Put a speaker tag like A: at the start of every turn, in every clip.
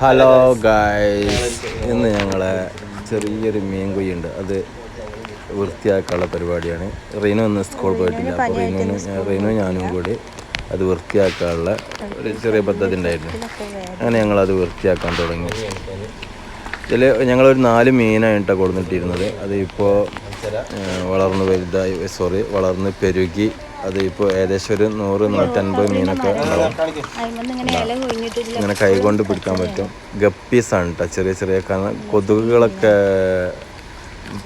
A: Hello guys ഇന്ന് ഞങ്ങളെ ചെറിയൊരു മീൻ കുയ്യുണ്ട് അത് വൃത്തിയാക്കാനുള്ള പരിപാടിയാണ്. റീനു ഇന്ന് സ്കൂൾ പോയിട്ടില്ല. അപ്പോൾ റീനു റീനു ഞാനും കൂടി അത് വൃത്തിയാക്കാനുള്ള ഒരു ചെറിയ പദ്ധതി ഉണ്ടായിരുന്നു. അങ്ങനെ ഞങ്ങളത് വൃത്തിയാക്കാൻ തുടങ്ങി. ഇതിൽ ഞങ്ങളൊരു നാല് മീനായിട്ടാണ് കൊടുത്തിട്ടിരുന്നത്. അത് ഇപ്പോൾ വളർന്ന് വലുതായി സോറി വളർന്ന് പെരുകി അത് ഇപ്പോൾ ഏകദേശം ഒരു നൂറ് നൂറ്റൻപത് മീനൊക്കെ ഉണ്ടാവും.
B: ഇങ്ങനെ ഇല കൊഴിഞ്ഞിട്ടില്ല.
A: ഇങ്ങനെ കൈകൊണ്ട് പിടിക്കാൻ പറ്റും. ഗപ്പീസാണ് കേട്ടോ ചെറിയ ചെറിയ കാരണം കൊതുകുകളൊക്കെ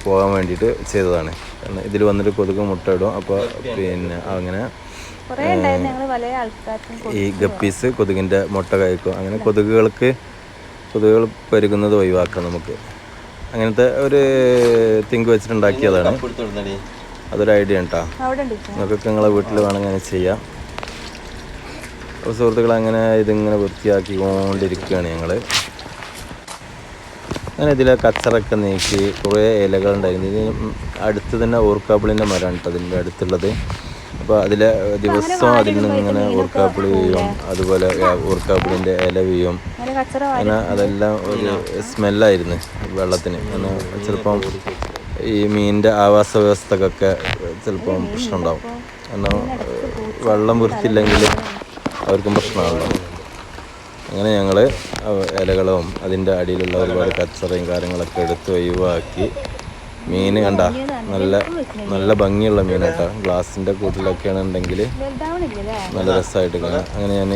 A: പോകാൻ വേണ്ടിയിട്ട് ചെയ്തതാണ്. കാരണം ഇതിൽ വന്നിട്ട് കൊതുക് മുട്ടയിടും. അപ്പോൾ പിന്നെ അങ്ങനെ ഈ ഗപ്പീസ് കൊതുകിന്റെ മുട്ട കഴിക്കും. അങ്ങനെ കൊതുകുകൾക്ക് കൊതുകുകൾ പെരുകുന്നത് ഒഴിവാക്കാം നമുക്ക്. അങ്ങനത്തെ ഒരു തിങ്ക് വെച്ചിട്ടുണ്ടാക്കിയതാണ്. അതൊരു ഐഡിയ ഉണ്ടോ
B: അവിടെ ഉണ്ട് ഇപ്പൊ.
A: നിങ്ങൾക്കൊക്കെ നിങ്ങളെ വീട്ടിൽ വേണമെങ്കിൽ അങ്ങനെ ചെയ്യാം. അപ്പോൾ സുഹൃത്തുക്കൾ അങ്ങനെ ഇതിങ്ങനെ വൃത്തിയാക്കിക്കൊണ്ടിരിക്കുകയാണ് ഞങ്ങൾ അങ്ങനെ ഇതിലെ കച്ചറൊക്കെ നീക്കി കുറേ ഇലകളുണ്ടായിരുന്നു ഇതിന് അടുത്ത് തന്നെ ഓർക്കാപ്പിളിന്റെ മരമാണ് കേട്ടോ അതിന്റെ അടുത്തുള്ളത്. അപ്പോൾ അതിലെ ദിവസവും അതിൽ നിന്ന് ഇങ്ങനെ ഓർക്കാപ്പിളി വീഴും. അതുപോലെ ഓർക്കാപ്പിളിന്റെ ഇല വീഴും.
B: അങ്ങനെ
A: അതെല്ലാം ഒരു സ്മെല്ലായിരുന്നു വെള്ളത്തിന്. അങ്ങനെ ചിലപ്പം ഈ മീനിന്റെ ആവാസ വ്യവസ്ഥക്കൊക്കെ ചിലപ്പം പ്രശ്നമുണ്ടാവും. കാരണം വെള്ളം വൃത്തിയില്ലെങ്കിൽ അവർക്കും പ്രശ്നമാണല്ലോ അങ്ങനെ ഞങ്ങൾ ഇലകളും അതിന്റെ അടിയിലുള്ള ഒരുപാട് കച്ചറയും കാര്യങ്ങളൊക്കെ എടുത്ത് ഒഴിവാക്കി മീൻ കണ്ട നല്ല നല്ല ഭംഗിയുള്ള മീൻ കേട്ടോ. ഗ്ലാസിന്റെ കൂട്ടിലൊക്കെയാണ് ഉണ്ടെങ്കിൽ നല്ല രസമായിട്ട് കാണാം. അങ്ങനെ ഞാൻ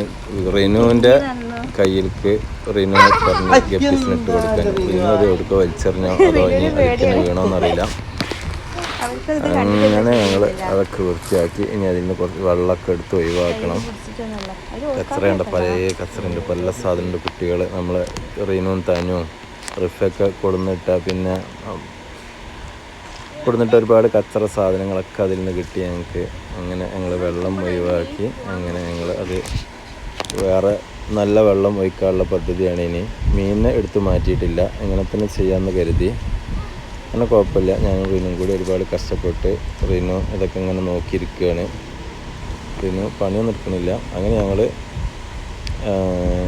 A: റിനുവിന്റെ കയ്യിലേക്ക് റിനു പറഞ്ഞ് ഗപ്പീസിന് ഇട്ട് കൊടുക്കാൻ. റിനു അത് എടുക്കുക വലിച്ചെറിഞ്ഞോ. അതോ ഇനി അതിന് വീണോന്നറിയില്ല.
B: ഇത്
A: അങ്ങനെ ഞങ്ങൾ അതൊക്കെ വൃത്തിയാക്കി ഇനി അതിന് കുറച്ച് വെള്ളമൊക്കെ എടുത്ത് ഒഴിവാക്കണം. കച്ചറയുണ്ട് പല കച്ചറയുണ്ട് പല സാധനമുണ്ട് കുട്ടികൾ നമ്മൾ റീനും തനും റിഫൊക്കെ കൊടുന്നിട്ടാൽ പിന്നെ ഉം, കൊടുന്നിട്ട് ഒരുപാട് കച്ചറ സാധനങ്ങളൊക്കെ അതിൽ നിന്ന് കിട്ടി ഞങ്ങൾക്ക്. അങ്ങനെ ഞങ്ങൾ വെള്ളം ഒഴിവാക്കി. അങ്ങനെ ഞങ്ങൾ അത് വേറെ നല്ല വെള്ളം ഒഴിക്കാനുള്ള പദ്ധതിയാണ് ഇനി. മീനിനെ എടുത്തു മാറ്റിയിട്ടില്ല. ഇങ്ങനെ തന്നെ ചെയ്യാമെന്ന് കരുതി. അങ്ങനെ കുഴപ്പമില്ല. ഞാൻ റിനും കൂടി ഒരുപാട് കഷ്ടപ്പെട്ട് റിനു ഇതൊക്കെ ഇങ്ങനെ നോക്കിയിരിക്കുകയാണ്. റിനു പണിയൊന്നും എടുക്കണില്ല. അങ്ങനെ ഞങ്ങൾ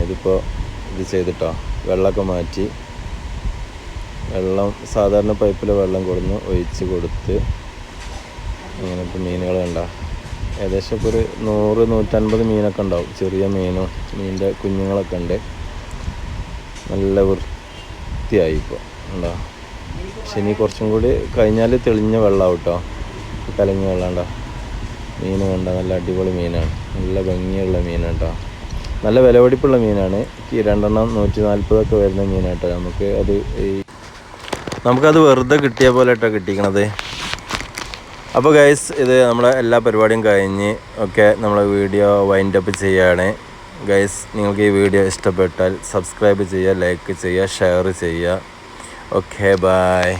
A: ഇതിപ്പോൾ ഇത് ചെയ്തിട്ടോ? വെള്ളമൊക്കെ മാറ്റി. വെള്ളം സാധാരണ പൈപ്പിൽ വെള്ളം കൊടുന്ന് ഒഴിച്ച് കൊടുത്ത് അങ്ങനെ ഇപ്പോൾ മീനുകൾ കണ്ട. ഏകദേശം ഇപ്പോൾ ഒരു നൂറ് നൂറ്റൻപത് മീനൊക്കെ ഉണ്ടാവും. ചെറിയ മീനും മീനിന്റെ കുഞ്ഞുങ്ങളൊക്കെ ഉണ്ട്. നല്ല വൃത്തിയായി ഇപ്പോൾ ഉണ്ടോ പക്ഷെ ഇനി കുറച്ചും കൂടി കഴിഞ്ഞാൽ തെളിഞ്ഞ വെള്ളമാവും കേട്ടോ. കലങ്ങിയ വെള്ളം ഉണ്ടോ മീൻ കണ്ട നല്ല അടിപൊളി മീനാണ്. നല്ല ഭംഗിയുള്ള മീനാണ് കേട്ടോ. നല്ല വിലപിടിപ്പുള്ള മീനാണ്. രണ്ടെണ്ണം നൂറ്റി നാൽപ്പതൊക്കെ വരുന്ന മീനാട്ടോ നമുക്ക് അത് ഈ നമുക്കത് വെറുതെ കിട്ടിയ പോലെ കേട്ടോ കിട്ടിക്കണത്. അപ്പോൾ ഗൈസ് ഇത് നമ്മളെ എല്ലാ പരിപാടിയും കഴിഞ്ഞ് ഒക്കെ നമ്മളെ വീഡിയോ വൈൻഡ് അപ്പ് ചെയ്യുകയാണ് ഗൈസ് നിങ്ങൾക്ക് ഈ വീഡിയോ ഇഷ്ടപ്പെട്ടാൽ സബ്സ്ക്രൈബ് ചെയ്യുക ലൈക്ക് ചെയ്യുക ഷെയർ ചെയ്യുക. Okay bye